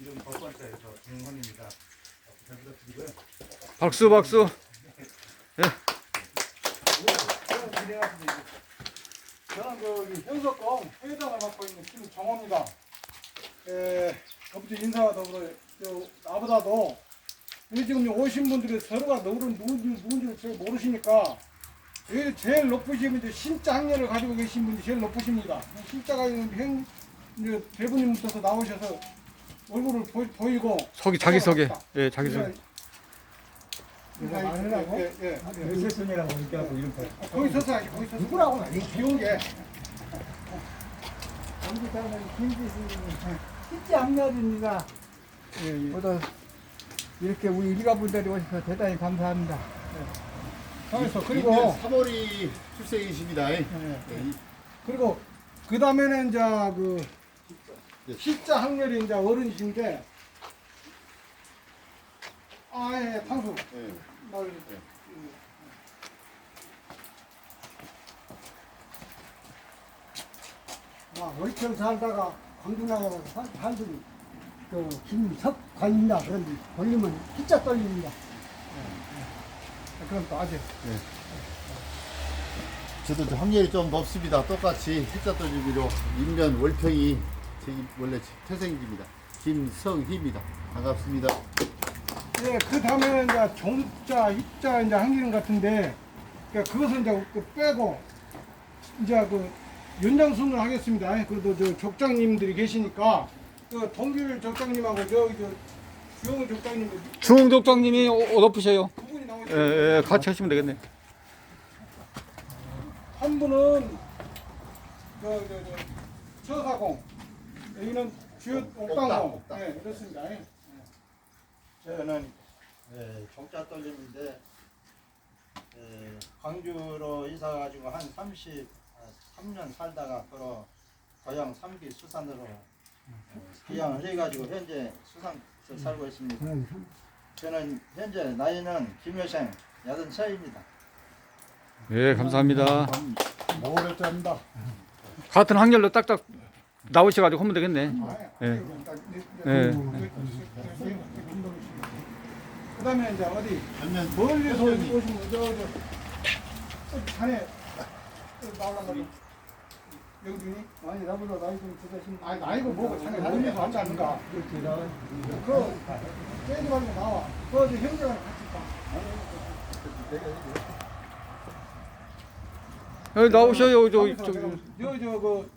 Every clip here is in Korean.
이름 법관사에서 정헌입니다. 잘 부탁드리고요. 박수 박수. 저는 그 현석공 회장을 맡고 있는 김정호입니다. 에, 저부터 인사와 더불어 저, 나보다도 여기 지금 오신 분들이 서로가 누군지 누군지를 잘 모르시니까 여기 제일 높으신 분이 신자 학년을 가지고 계신 분이 제일 높으십니다. 신자가 행 이제 대부님부터 나오셔서 얼굴을 보, 보이고 소개 자기 소개. 예 자기 소개. 인사 말하고 예, 예. 요세순이라고 얘기하고 이름 법. 아, 거기 서서 하시, 거기 서서 누구라고 이 비운 게 전부터는 김지수님이 진짜 합리입니다. 예, 예. 보다 이렇게 우리 일가분들이 오셔서 대단히 감사합니다. 거기서 그리고 3월이 출생이십니다. 예. 예. 그리고 그 다음에는 이제 그 십자 학렬이 이제 어른이신데 아예 탕수 예. 널막 월천 살다가 광주 나가서 살- 살더니 그 김석관입니다. 그런데 걸리면 진짜 떨립니다. 그럼 또 아직 저도 좀 확률이 좀 높습니다. 똑같이 숫자 돌리기로 인면 월평이 제 원래 태생입니다. 김성희입니다. 반갑습니다. 예, 그 다음에는 이제 종자, 입자 이제 한기름 같은데 그러니까 그것을 이제 그 빼고 이제 그 연장순을 하겠습니다. 예, 그래도 저 족장님들이 계시니까 그 동길 족장님하고 저기 저 주영 족장님 중흥 족장님이. 두 분이 예, 나오시고 예 같이 하시면 되겠네. 한 분은 저, 저, 저, 처사공 여기는 주요 옥당공 옥당. 예, 그렇습니다. 예. 저는 예, 종자 떨림인데 예, 광주로 이사 가지고 한 33년 살다가 바로 고향 삼기 수산으로 어, 귀향을 해가지고 현재 수산서 살고 있습니다. 저는 현재 나이는 김여생 84입니다. 예 감사합니다. 모래자입니다. 같은 학렬로 딱딱 나오셔가지고 하면 되겠네. 예. 예. 그 다음에 이제 어디 반면 멀리서 오시면 저, 저, 저 자네 나올란 말이야. 영준이? 아니 나보다 나이 좀 드신 아니 나이고 뭐고 자네 멀리서 왔지 않는가? 그 빼지 말고 나와. 그 이제 형제랑 같이 가. 여기 나오셔요. 저, 저, 저기 저그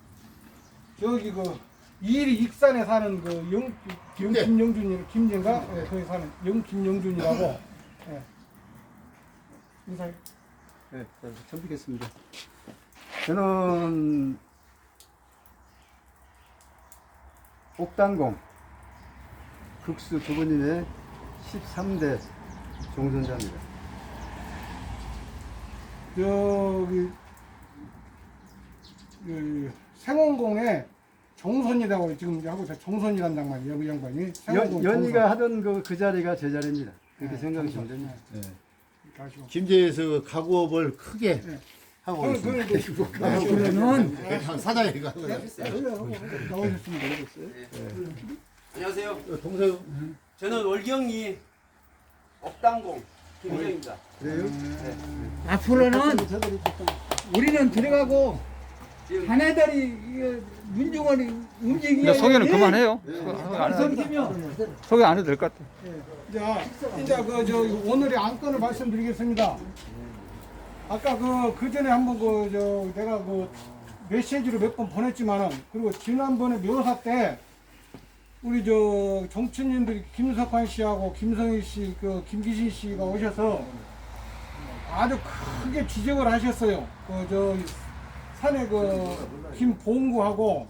저기 그 이리 익산에 사는 그 영, 영 네. 김영준이 김진가 예, 거기 사는 영 김영준이라고 예. 인사해. 네, 처음 뵙겠습니다. 저는 옥당공 극수 부모님의 13대 종손자입니다. 저기 그 생원공에 정선이라고 지금 하고 있어 정선이란 장관이 여기 양반이. 연, 생원공 연희가 하던 그, 그 자리가 제 자리입니다. 그렇게 생각하시면 됩니다. 가시고 김제에서 가구업을 크게 네. 하고 그건 있습니다. 그건 그러면 그냥 사장이 가고 나오셨으면 되겠어요. 안녕하세요. 동생. 저는 월경리 옥당공 김희정입니다. 앞으로는 우리는 들어가고 자네들이 이거 민중원이 움직이야. 근데 소개는 그만해요. 소개 안 해도, 섬기면 소개 안 해도 될 것 같아. 자, 이제 그저 오늘의 안건을 말씀드리겠습니다. 아까 그, 그 전에 한번 그, 저, 내가 그 메시지로 몇 번 보냈지만은, 그리고 지난번에 묘사 때, 우리 저 정치인들이 김석환 씨하고 김성희 씨, 그 김기신 씨가 오셔서 아주 크게 지적을 하셨어요. 그, 저, 산에 그 김봉구하고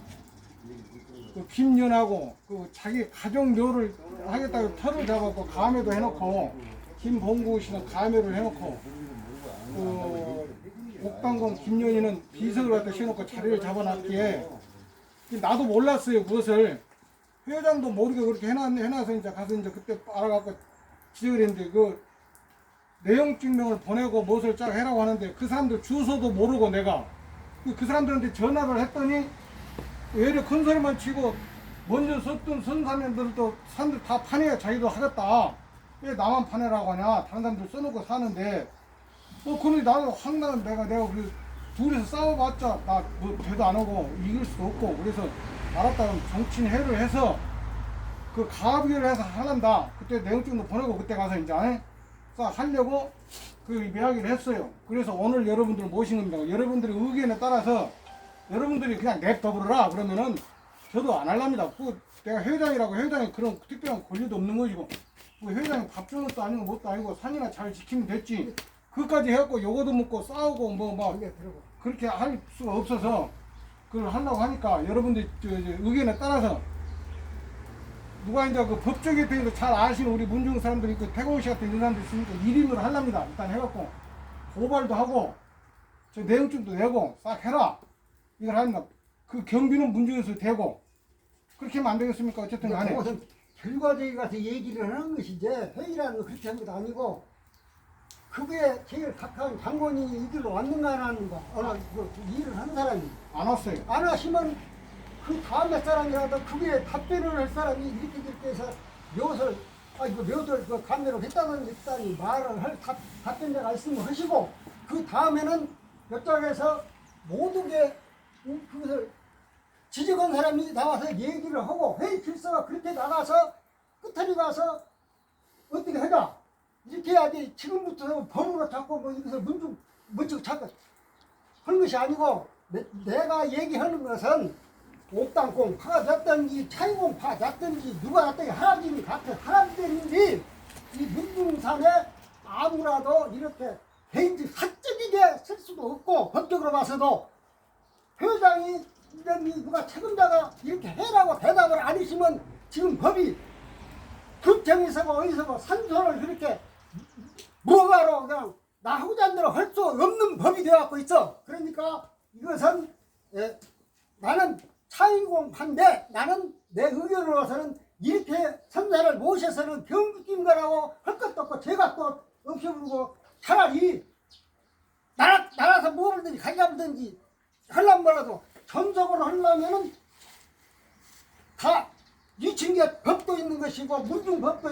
그 김연하고 그 자기 가족 묘를 하겠다고 터를 잡았고 감회도 해놓고 김봉구 씨는 감회를 해놓고 그 옥방공 김연희는 비석을 갖다 씌워놓고 자리를 잡아놨기에 나도 몰랐어요 그것을. 회장도 모르게 그렇게 해놨네 해놔서 이제 가서 이제 그때 알아갖고 지적을 했는데 그 내용 증명을 보내고 무엇을 쫙 해라고 하는데 그 사람들 주소도 모르고 내가 그- 그 사람들한테 전화를 했더니 외래 큰 소리만 치고 먼저 썼던 선사님들도 사람들 다 파내야 자기도 하겠다. 왜 나만 파내라고 하냐? 다른 사람들 써놓고 사는데 뭐 그러니 나도 황당한 내가 내가 그 둘이서 싸워봤자 나뭐 대도 안 하고 이길 수도 없고 그래서 알았다 그럼 정치인 회를 해서 그 가압의를 해서 하란다. 그때 내용증도 보내고 그때 가서 이제 싹 하려고 그 이야기를 했어요. 그래서 오늘 여러분들을 모신 겁니다. 여러분들의 의견에 따라서 여러분들이 그냥 냅둬버려라 그러면은 저도 안 할랍니다. 그 내가 회장이라고 회장이 그런 특별한 권리도 없는 것이고 뭐 회장이 밥 주는 것도 아니고 뭣도 아니고 산이나 잘 지키면 됐지. 그까지 해갖고 요거도 먹고 싸우고 뭐 막 그게 그러고 그렇게 할 수가 없어서 그걸 하려고 하니까 여러분들 의견에 따라서 누가 이제 그 법적에 대해서 잘 아시는 우리 문중 사람들 있고 태공 씨 같은 이런 사람들 있으니까 1인으로 하랍니다. 일단 해갖고 고발도 하고 저 내용증도 내고 싹 해라 이걸 합니다. 그 경비는 문중에서 되고 그렇게 하면 안 되겠습니까? 어쨌든 간에 그것은 결과적에 가서 얘기를 하는 것이지 회의라는 거 그렇게 한 것도 아니고 그게 제일 가까운 장본인이 이 길로 왔는가 안 왔는가 어느 그 일을 한 사람이 안 왔어요. 안 하시면 그 다음에 사람이라도 그게 답변을 할 사람이 이렇게 이렇게 해서 묘설 아 이거 묘설 그 감매로 했다는 했다니 말을 할 답, 답변자가 있으면 하시고 그 다음에는 이쪽에서 모두게 음, 그것을 지적한 사람이 나와서 얘기를 하고 회의 필서가 그렇게 나가서 끝에 가서 어떻게 하자 이렇게 해야지 지금부터 법으로 자꾸 뭐 이것을 문중 문중 자꾸 하는 것이 아니고 내, 내가 얘기하는 것은 옥당공 파졌든지 차이공 파졌든지 누가 갔든지 할아버지니 같은 할아버지인지 이 문중산에 아무라도 이렇게 개인적 사적이게 쓸 수도 없고 법적으로 봐서도 회장이 누가 책임자가 이렇게 해라고 대답을 안 해주면 지금 법이 급정에서고 어디서고 산소를 그렇게 뭐가로 그냥 나하고자 대로 할 수 없는 법이 되어갖고 있어. 그러니까 이것은 예, 나는 차인공판데 나는 내 의견으로서는 이렇게 선사를 모셔서는 병기인 거라고 할 것도 없고 제가 또 없애버리고 차라리 나라, 나라서 뭐든지 가져가든지 하려면 뭐라도 전속으로 하려면은 다 이층계 법도 있는 것이고 문중법도